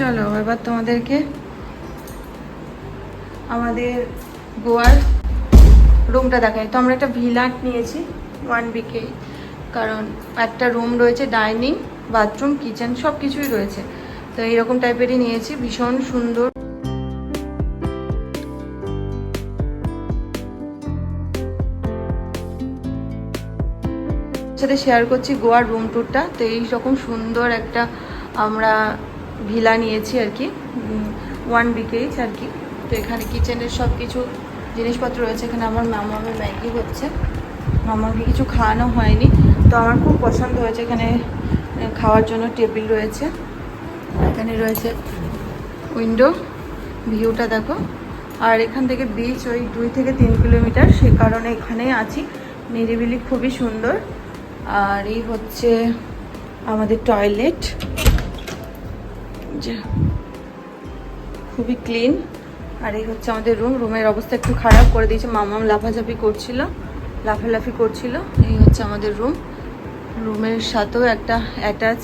চলো, এবার তোমাদেরকে আমাদের গোয়ার রুমটা দেখাই। তো আমরা একটা ভিলাট নিয়েছি ওয়ান বিকে কারণ একটা রুম রয়েছে ডাইনিং বাথরুম কিচেন সব কিছুই রয়েছে। তো এইরকম টাইপেরই নিয়েছি, ভীষণ সুন্দর। সাথে শেয়ার করছি গোয়ার রুম ট্যুরটা তো এই রকম সুন্দর একটা আমরা ভিলা নিয়েছি আর কি ওয়ান বিকেইচ আর কি। তো এখানে কিচেনের সব কিছু জিনিসপত্র রয়েছে, এখানে আমার মামামের ম্যাগি হচ্ছে। মামাকে কিছু খাওয়ানো হয়নি, তো আমার খুব পছন্দ হয়েছে এখানে খাওয়ার জন্য টেবিল রয়েছে। এখানে রয়েছে উইন্ডো ভিউটা দেখো। আর এখান থেকে বিচ ওই দুই থেকে তিন কিলোমিটার, সে কারণে এখানেই আছি। নিরিবিলি খুবই সুন্দর। আর এই হচ্ছে আমাদের টয়লেট যে খুবই ক্লিন আর এই হচ্ছে আমাদের রুম রুমের অবস্থা একটু খারাপ করে দিয়েছে। মামাম লাফাঝাফি করছিল, লাফালাফি করছিল। এই হচ্ছে আমাদের রুম রুমের সাথেও একটা অ্যাটাচ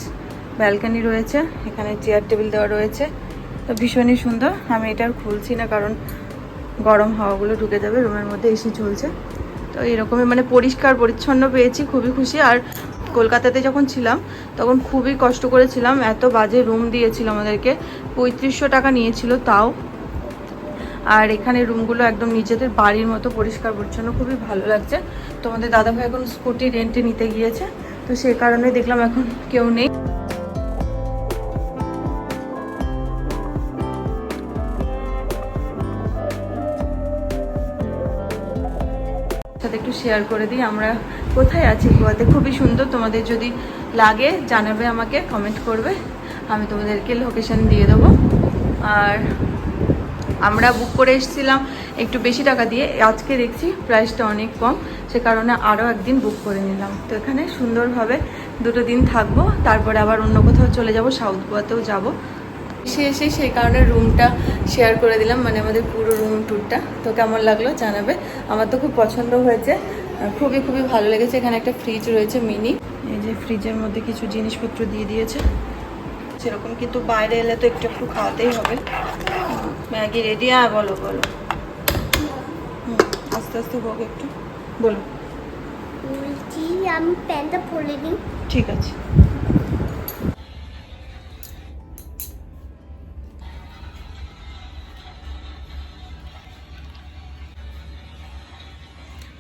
ব্যালকানি রয়েছে। এখানে চেয়ার টেবিল দেওয়া রয়েছে। তো ভীষণই সুন্দর। আমি এটা খুলছি না, কারণ গরম হাওয়াগুলো ঢুকে যাবে। রুমের মধ্যে এসি চলছে। তো এরকমই মানে পরিষ্কার, পরিচ্ছন্ন পেয়েছি। খুবই খুশি। আর কলকাতাতে যখন ছিলাম, তখন খুবই কষ্ট করেছিলাম। এত বাজে রুম দিয়েছিল আমাদেরকে। পঁয়ত্রিশশো টাকা নিয়েছিল তাও। আর এখানে রুমগুলো একদম নিজেদের বাড়ির মতো পরিষ্কার পরিচ্ছন্ন, খুবই ভালো লাগছে। তোমাদের দাদাভাই এখন স্কুটি রেন্টে নিতে গিয়েছে। তো সেই কারণে দেখলাম এখন কেউ নেই। একটু শেয়ার করে দিই, আমরা কোথায় আছি গোয়াতে? খুবই সুন্দর তোমাদের যদি লাগে, জানাবে আমাকে কমেন্ট করবে, আমি তোমাদেরকে লোকেশন দিয়ে দেবো। আর আমরা বুক করে এসেছিলাম একটু বেশি টাকা দিয়ে, আজকে দেখছি প্রাইসটা অনেক কম, সে কারণে আরও একদিন বুক করে নিলাম। তো এখানে সুন্দরভাবে দুটো দিন থাকব, তারপরে আবার অন্য কোথাও চলে যাব সাউথ গোয়াতেও যাব। এসে এসে সেই কারণে রুমটা শেয়ার করে দিলাম মানে আমাদের পুরো রুম ট্যুরটা তো কেমন লাগল জানাবে। আমার তো খুব পছন্দ হয়েছে। খুবই খুবই ভালো লেগেছে। এখানে একটা ফ্রিজ রয়েছে মিনি এই যে ফ্রিজের মধ্যে কিছু জিনিসপত্র দিয়ে দিয়েছে। সেরকম কিন্তু বাইরে এলে তো একটু একটু খাওয়াতেই হবে। ম্যাগি রেডি হ্যাঁ বলো বলো। হুম, আস্তে আস্তে হোক একটু। বলো। আমি প্যান্টটা পরে নিই ঠিক আছে।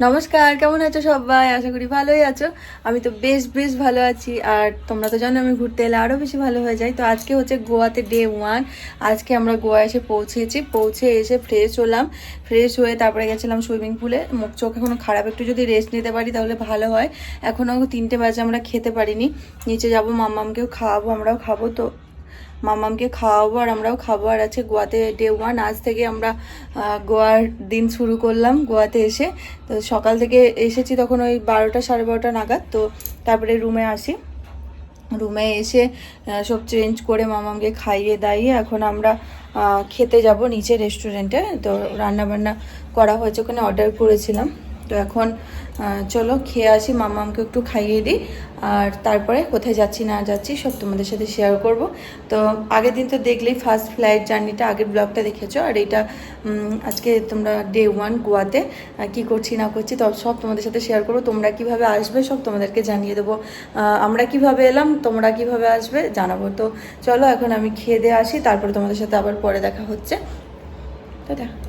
নমস্কার, কেমন আছো সবাই? আশা করি ভালোই আছো। আমি তো বেশ বেশ ভালো আছি। আর তোমরা তো জানো, আমি ঘুরতে এলে আরও বেশি ভালো হয়ে যাই। তো আজকে হচ্ছে গোয়াতে ডে ওয়ান। আজকে আমরা গোয়া এসে পৌঁছেছি। পৌঁছে এসে ফ্রেশ হলাম। ফ্রেশ হয়ে তারপরে গেছিলাম সুইমিং পুলে মুখ চোখ এখনও খারাপ। একটু যদি রেস্ট নিতে পারি তাহলে ভালো হয়। এখনও তিনটে বাজে আমরা খেতে পারিনি। নিচে যাব, মাম্মামকেও খাওয়াবো, আমরাও খাব। তো মামামকে খাওয়াবো আর আমরাও খাব। আর আছে গোয়াতে ডে ওয়ান আজ থেকে আমরা গোয়ার দিন শুরু করলাম গোয়াতে এসে। তো সকাল থেকে এসেছি তখন ওই বারোটা, সাড়ে বারোটা নাগাদ। তো তারপরে রুমে আসি। রুমে এসে সব চেঞ্জ করে মামামকে খাইয়ে দাইয়ে এখন আমরা খেতে যাব নিচে রেস্টুরেন্টে তো রান্না বান্না করা হয়েছে, ওখানে অর্ডার করেছিলাম। তো এখন চলো খেয়ে আসি মামামকে একটু খাইয়ে দিই। আর তারপরে কোথায় যাচ্ছি না যাচ্ছি সব তোমাদের সাথে শেয়ার করব। তো আগের দিন তো দেখলেই ফার্স্ট ফ্লাইট জার্নিটা আগের ব্লগটা দেখেছ? আর উম, আজকে তোমরা ডে ওয়ান গোয়াতে কি করছি না করছি তো সব তোমাদের সাথে শেয়ার করব। তোমরা কীভাবে আসবে সব তোমাদেরকে জানিয়ে দেবো। আমরা কীভাবে এলাম তোমরা কীভাবে আসবে জানাব। তো চলো এখন আমি খেয়ে দিয়ে আসি তারপরে তোমাদের সাথে আবার পরে দেখা হচ্ছে। দাদা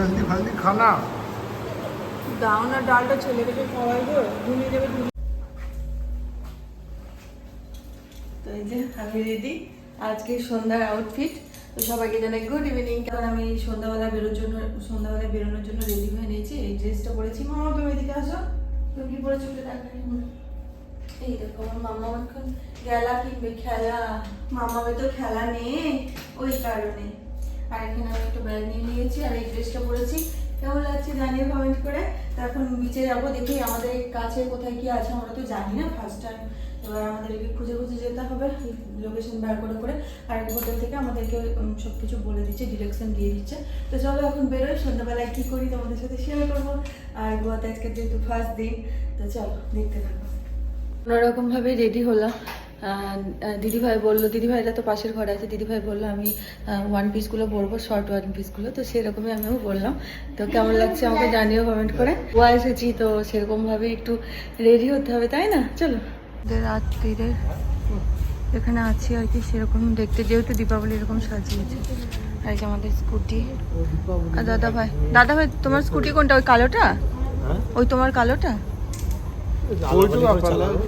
হেলদি, ফেলদি খানা। ডালটা খাওয়াই ঘুমিয়ে তো এই যে আমি রেডি, আজকে সন্ধ্যার আউটফিট তো সবাইকে জানাই গুড ইভিনিং কারণ আমি সন্ধ্যাবেলা বেরোর জন্য, সন্ধ্যাবেলা বেরোনোর জন্য রেডি হয়ে নিয়েছি। এই ড্রেসটা পরেছি। মামা, তুমি এদিকে আসো। তুমি কি পরেছো এই দেখো, আমার মামা এখন গেলা কিনবে, খেলা। মামা তো খেলা নেই, ওই কারণে। আর এখানে আমি একটা ব্যাগ নিয়ে নিয়েছি আর এই ড্রেসটা পরেছি। কেমন লাগছে জানিয়ে কমেন্ট করে। এখন বিচে যাব, দেখি আমাদের কাছে কোথায় কি আছে, আমরা তো জানি না ফার্স্ট টাইম এবার আমাদেরকে খুঁজে খুঁজে যেতে হবে লোকেশন বার করে করে। আর হোটেল থেকে আমাদেরকে সব কিছু বলে দিচ্ছে ডিরেকশন দিয়ে দিচ্ছে। তো চলো এখন বেরোই, সন্ধ্যাবেলায় কী করি তোমাদের সাথে শেয়ার করব। আর গোয়াতে আজকে যেহেতু ফার্স্ট দিন তো চলো, দেখতে থাকো। কোনোরকমভাবে রেডি হলাম। দিদিভাই বলল দিদিভাইরা তো পাশের ঘরে আছে। দিদিভাই বলল আমি ওয়ান পিসগুলো পরবো শর্ট ওয়ান পিসগুলো তো সেরকমই আমিও বললাম। তো কেমন লাগছে আমাকে জানিও কমেন্ট করে। গোয়া এসেছি তো সেরকমভাবে একটু রেডি হতে হবে তাই না? চলো। রাত্রিরে এখানে আছি আর কি সেরকম দেখতে যেহেতু দীপাবলি এরকম সাজিয়েছে। আর কি আমাদের স্কুটি আর দাদা ভাই দাদা ভাই তোমার স্কুটি কোনটা ওই কালোটা? ওই তোমার কালোটা?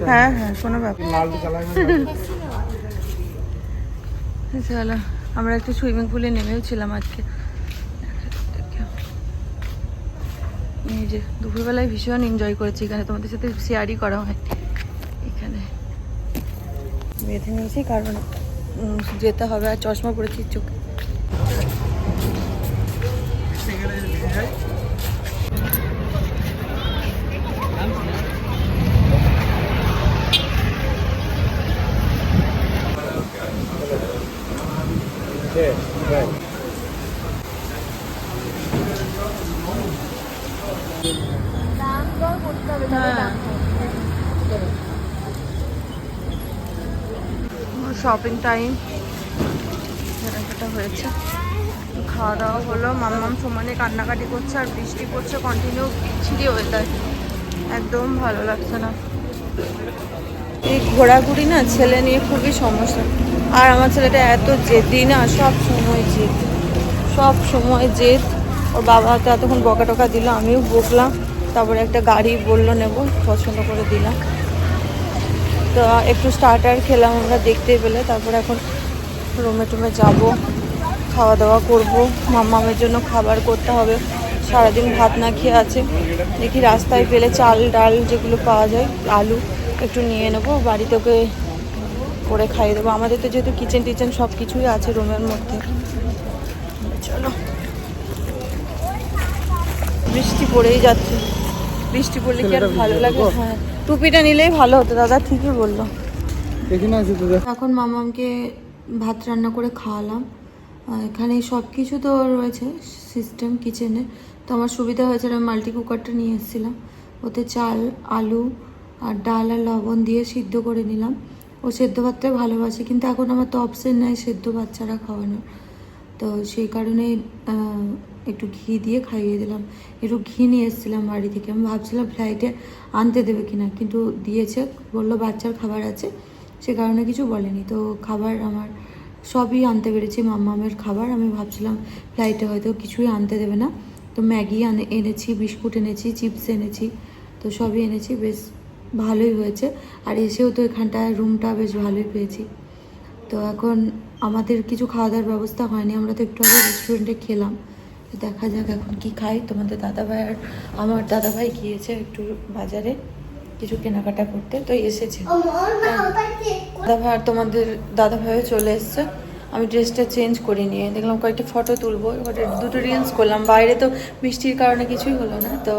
হ্যাঁ। হ্যাঁ কোনো ব্যাপার। চলো আমরা একটু সুইমিং পুলে নেমেও ছিলাম আজকে। এই যে দুপুরবেলায় ভীষণ এনজয় করেছি এখানে। তোমাদের সাথে শেয়ারই করা হয়। এখানে। বেঁধে নিয়েছি কারণ যেতে হবে আর চশমা পড়েছি চোখে। শপিং টাইম কেনাকাটা হয়েছে। খাওয়া দাওয়া হলো। মাম্মাম সমানে কান্নাকাটি করছে আর বৃষ্টি পড়ছে। কন্টিনিউ বিচ্ছিরি ওয়েদার একদম ভালো লাগছে না। এই ঘোরাঘুরি না ছেলে নিয়ে খুবই সমস্যা। আর আমার ছেলেটা এত জেদি না, সব সময় জেদ। সব সময় জেদ। ওর বাবাকে এতক্ষণ বকা টকা দিল, আমিও বকলাম। তারপরে একটা গাড়ি বলল, নেব, পছন্দ করে দিলাম। তো একটু স্টার্টার খেলাম আমরা দেখতে পেলে। তারপর এখন রুমে টুমে যাব খাওয়া দাওয়া করব। মামামের জন্য খাবার করতে হবে। সারাদিন ভাত না খেয়ে আছে। দেখি রাস্তায় পেলে চাল, ডাল যেগুলো পাওয়া যায়, আলু। একটু নিয়ে নেব বাড়িতে ওকে করে খাইয়ে দেবো। আমাদের তো যেহেতু কিচেন টিচেন সব কিছুই আছে রুমের মধ্যে। চলো। বৃষ্টি পড়েই যাচ্ছে। বৃষ্টি পড়লে কি আর ভালো লাগে? হ্যাঁ টুপিটা নিলেই ভালো হতো দাদা ঠিকই বলল। এখানে এখন মামামকে ভাত রান্না করে খাওয়ালাম। এখানে সব কিছু তো রয়েছে সিস্টেম কিচেনে তো আমার সুবিধা হয়েছে আমি মাল্টি কুকারটা নিয়ে এসেছিলাম। ওতে চাল আলু আর ডাল আর লবণ দিয়ে সিদ্ধ করে নিলাম। ও সেদ্ধ ভাতটাই ভালোবাসে, কিন্তু এখন আমার তো অপশন নাই সেদ্ধ ছাড়া খাওয়ানোর। তো সেই কারণে একটু ঘি দিয়ে খাইয়ে দিলাম। একটু ঘি নিয়ে এসেছিলাম বাড়ি থেকে। আমি ভাবছিলাম ফ্লাইটে আনতে দেবে কিনা, কিন্তু দিয়েছে। বলল বাচ্চার খাবার আছে, সে কারণে কিছু বলেনি। তো খাবার আমার সবই আনতে পেরেছি মাম্মামের খাবার। আমি ভাবছিলাম ফ্লাইটে হয়তো কিছুই আনতে দেবে না। তো ম্যাগি আনে, এনেছি, বিস্কুট এনেছি, চিপস এনেছি। তো সবই এনেছি, বেশ ভালোই হয়েছে। আর এসেও তো এখানটায় রুমটা বেশ ভালোই পেয়েছি। তো এখন আমাদের কিছু খাওয়া দাওয়ার ব্যবস্থা হয়নি। আমরা তো একটু আগে রেস্টুরেন্টে খেলাম। দেখা যাক এখন কি খাই। তোমাদের দাদাভাই আর আমার দাদাভাই গিয়েছে একটু বাজারে কিছু কেনাকাটা করতে। তো এসেছে। দাদাভাই আর তোমাদের দাদাভাইও চলে এসছে। আমি ড্রেসটা চেঞ্জ করে নিয়ে দেখলাম কয়েকটা ফটো তুলবো, এবার দুটো রিলস করলাম। বাইরে তো বৃষ্টির কারণে কিছুই হলো না। তো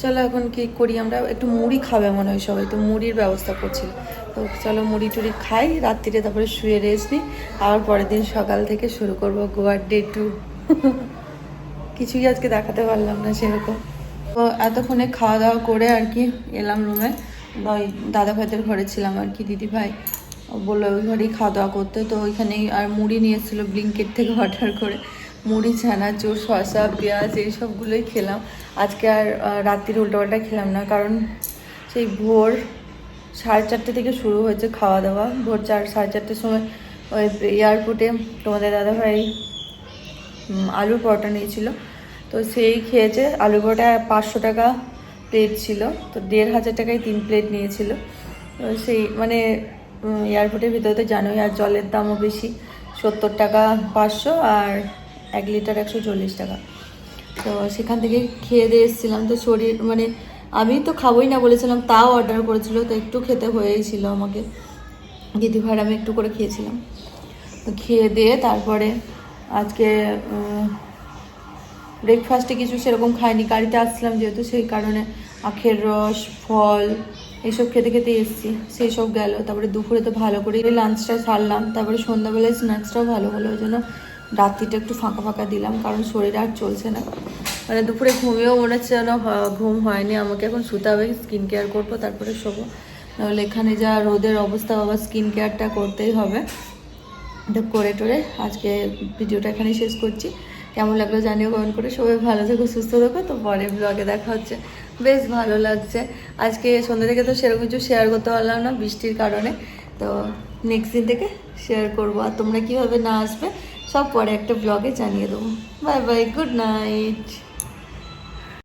চলো এখন কি করি আমরা? একটু মুড়ি খাবে মনে হয় সবাই, তো মুড়ির ব্যবস্থা করছি। তো চলো মুড়ি টুড়ি খাই, রাত্রিরে তারপরে শুয়ে রেস্ট নিই। আবার পরের দিন সকাল থেকে শুরু করব গোয়ার ডে টু। কিছুই আজকে দেখাতে পারলাম না সেরকম। তো এতক্ষণে খাওয়া দাওয়া করে আর কি এলাম রুমে দাদা ভাইদের ঘরে ছিলাম আর কি দিদি ভাই বলল, ওই ঘরেই খাওয়া দাওয়া করতে। তো ওইখানেই আর মুড়ি নিয়ে এসেছিল ব্লিঙ্কেট থেকে অর্ডার করে। মুড়ি চানাচুর শসা, পেঁয়াজ, এই সবগুলোই খেলাম। আজকে আর রাত্রির উল্টোপাল্টা খেলাম না, কারণ সেই ভোর সাড়ে চারটে থেকে শুরু হয়েছে খাওয়া দাওয়া। ভোর চার, সাড়ে চারটের সময় ওই এয়ারপোর্টে তোমাদের দাদাভাই আলুর পরোটা নিয়েছিল। তো সেই খেয়েছে। আলু পরোটা পাঁচশো টাকা প্লেট ছিল। তো দেড় হাজার টাকায় তিন প্লেট নিয়েছিল। সেই মানে এয়ারপোর্টের ভিতরে তো জানোই আর জলের দামও বেশি। সত্তর টাকা পাঁচশো আর এক লিটার একশো চল্লিশ টাকা। তো সেখান থেকে খেয়ে দিয়ে এসেছিলাম। তো শরীর মানে আমি তো খাবোই না বলেছিলাম, তাও অর্ডার করেছিল। তো একটু খেতে হয়েই ছিল আমাকে। দিদিভাই আর আমি একটু করে খেয়েছিলাম। তো খেয়ে দিয়ে তারপরে আজকে ব্রেকফাস্টে কিছু সেরকম খাইনি। গাড়িতে আসছিলাম যেহেতু, সেই কারণে আখের রস, ফল এইসব খেতে খেতে এসেছি, সেই সব গেল। তারপরে দুপুরে তো ভালো করে লাঞ্চটা সারলাম, তারপরে সন্ধ্যাবেলায় স্ন্যাক্সটাও ভালো হলো, ওই জন্য রাত্রিটা একটু ফাঁকা ফাঁকা দিলাম, কারণ শরীর আর চলছে না। মানে দুপুরে ঘুমিয়েও মনে হচ্ছে যেন ঘুম হয়নি, আমাকে এখন শুতে হবে স্কিন কেয়ার করব, তারপরে শোবো। নাহলে এখানে যা রোদের অবস্থা আবার স্কিন কেয়ারটা করতেই হবে। করে টোরে আজকে ভিডিওটা এখানেই শেষ করছি। কেমন লাগল জানিও কমেন্ট করে। সবাই ভালো থেকো, সুস্থ থাকো। তো পরে ব্লগে দেখা হচ্ছে। বেশ ভালো লাগছে। আজকে সন্ধ্যা থেকে তো সেরকম কিছু শেয়ার করতে পারলাম না বৃষ্টির কারণে। তো নেক্সট দিন থেকে শেয়ার করব। আর তোমরা কীভাবে না আসবে, সব পরে একটা ব্লগে জানিয়ে দেবো। Bye bye good night